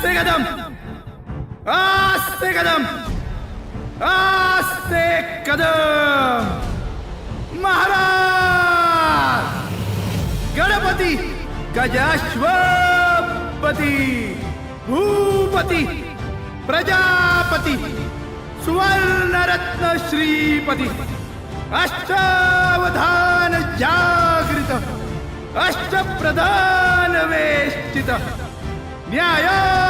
आस्ते कदम. आस्ते कदम. आस्ते कदम. महाराज. गणपती. गजाश्वपती. भूपती. प्रजापती. सुवर्णरत्न श्रीपती. अष्टावधान जागृत. अष्टप्रधान वेष्टित. न्यायालंकार